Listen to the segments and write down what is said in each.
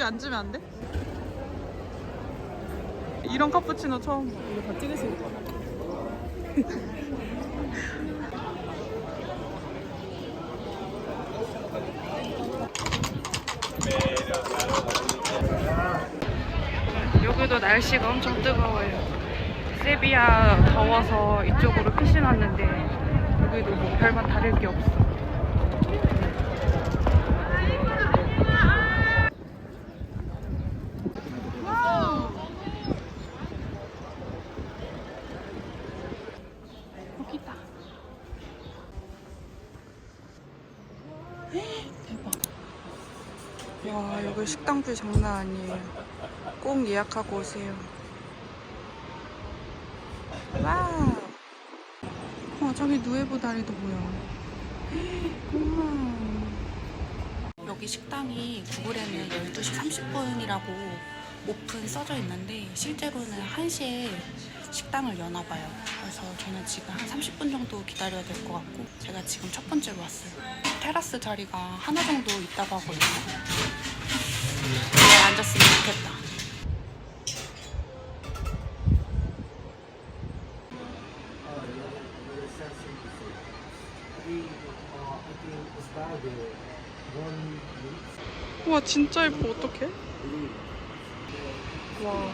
여기 앉으면 안 돼? 이런 카푸치노 처음 봐. 이거 다 찍으실 거야. 여기도 날씨가 엄청 뜨거워요. 세비야 더워서 이쪽으로 피신 왔는데 여기도 뭐 별반 다를 게 없어. 여기다. 대박. 와 여기 식당뷰 장난 아니에요. 꼭 예약하고 오세요. 와우. 와 저기 누에보 다리도 보여. 우와. 여기 식당이 구글에는 12시 30분이라고 오픈 써져 있는데 실제로는 1시에 식당을 여나 봐요. 그래서 저는 지금 한 30분 정도 기다려야 될 것 같고 제가 지금 첫 번째로 왔어요. 테라스 자리가 하나 정도 있다고 하거든요. 잘 앉았으면 좋겠다. 와 진짜 예뻐 어떡해? 와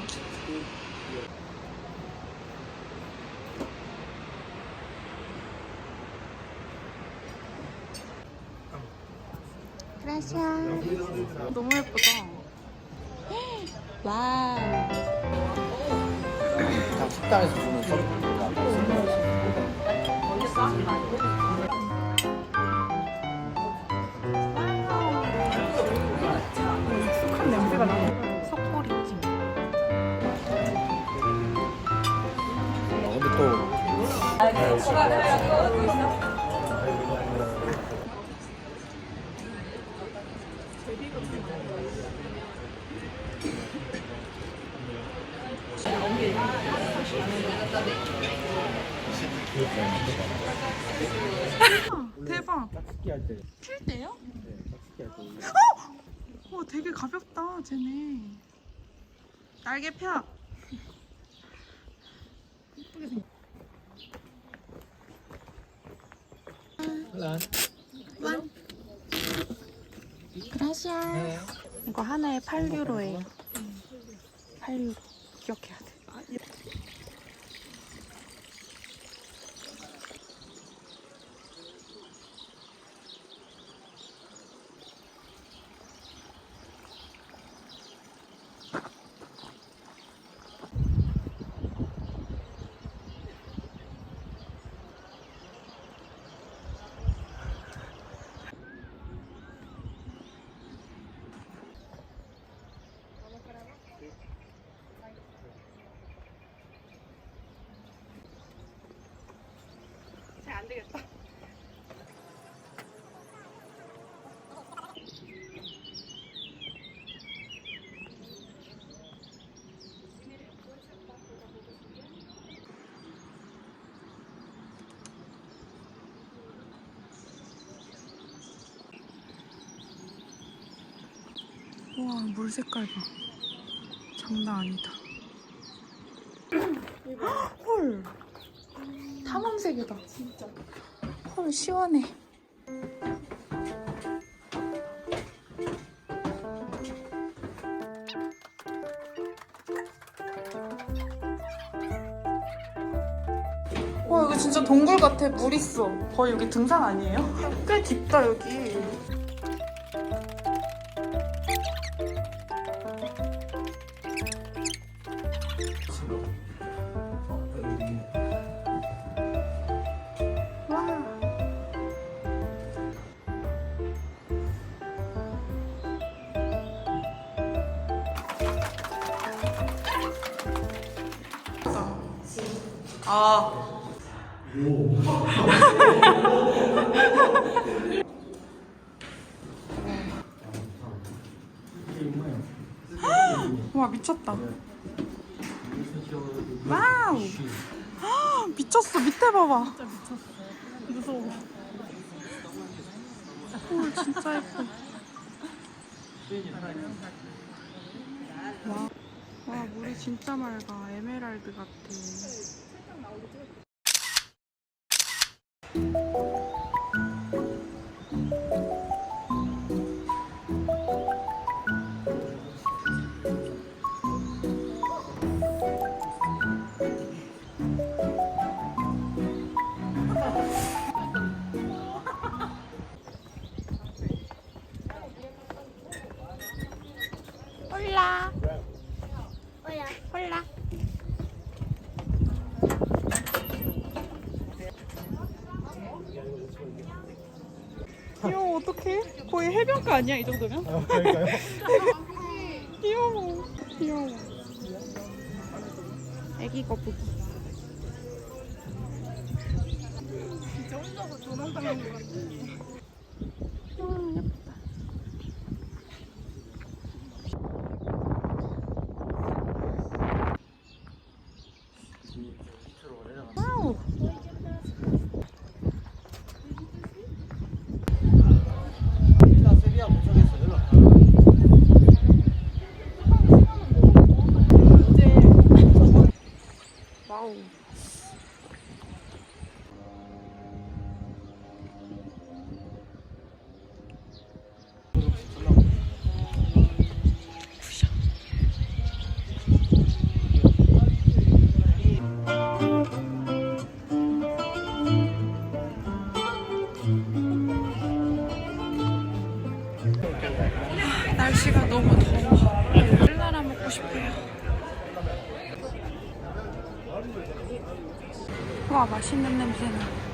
너무 예쁘다. 와우. 그냥 식당에서 주는. 익숙한 냄새가 나네. 속꼬리찜. 어, 근데 또 대박 짝짓기 할 때, 필 때요? 네, 짝짓기 할 때. 와 되게 가볍다 쟤네 날개 펴 란. 그라시아 네. 이거 하나에 8유로예요 8유로 기억해야 돼 잘 안 되겠다 와, 물 색깔 봐. 장난 아니다. 헐. 탐험색이다. 진짜. 헐, 시원해. 와, 여기 진짜 동굴 같아. 물 있어. 거의 여기 등산 아니에요? 꽤 깊다, 여기. 아. 와 미쳤다. 와우. 미쳤어 밑에 봐봐. 진짜 미쳤어. 무서워. 오 진짜 예뻐. 와, 와 물이 진짜 맑아. 에메랄드 같아. 홀라. 홀라. 귀여워 어떡해? 거의 해변가 아니야 이 정도면? 그러니까요. 귀여워 귀여워 애기 거북이 진짜 혼자서 조망당한 것 같아. 날씨가 너무 더워. 뜰나라 먹고 싶어요. 와 맛있는 냄새나.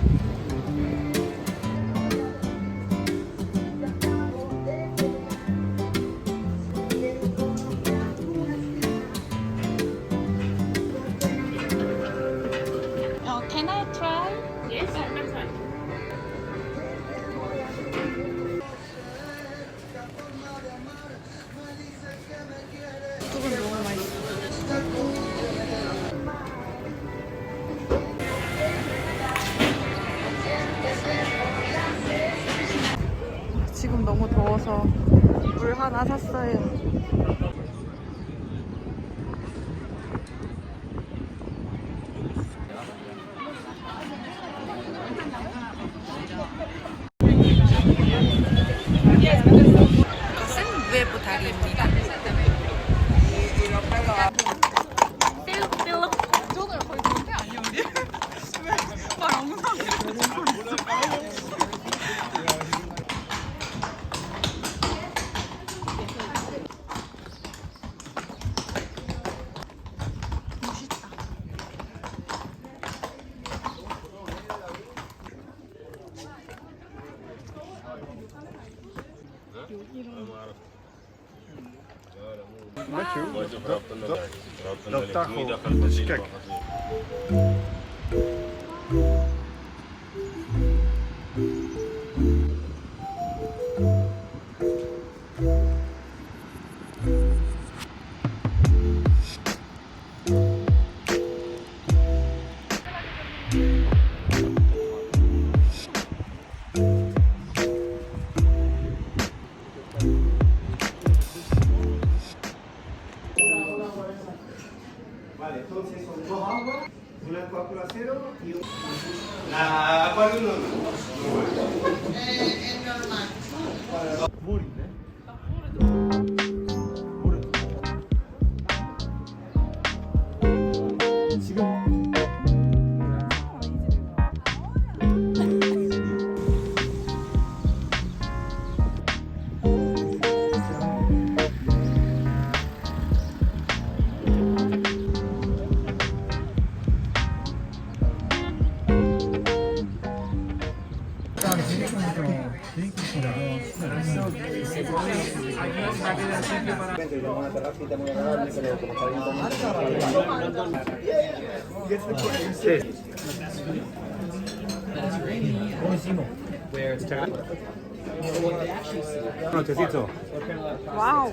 지금 너무 더워서 물 하나 샀어요. Wat je? Dat, dat, Nochecito. Wow.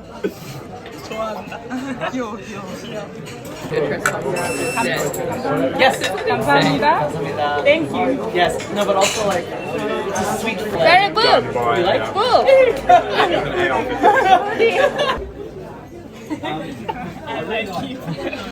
귀여워 귀여워. yes. 감사합니다. 감사합니다. Thank you. Yes. No, but also like, it's a sweet flavor. Very good. You like? 비디오 비디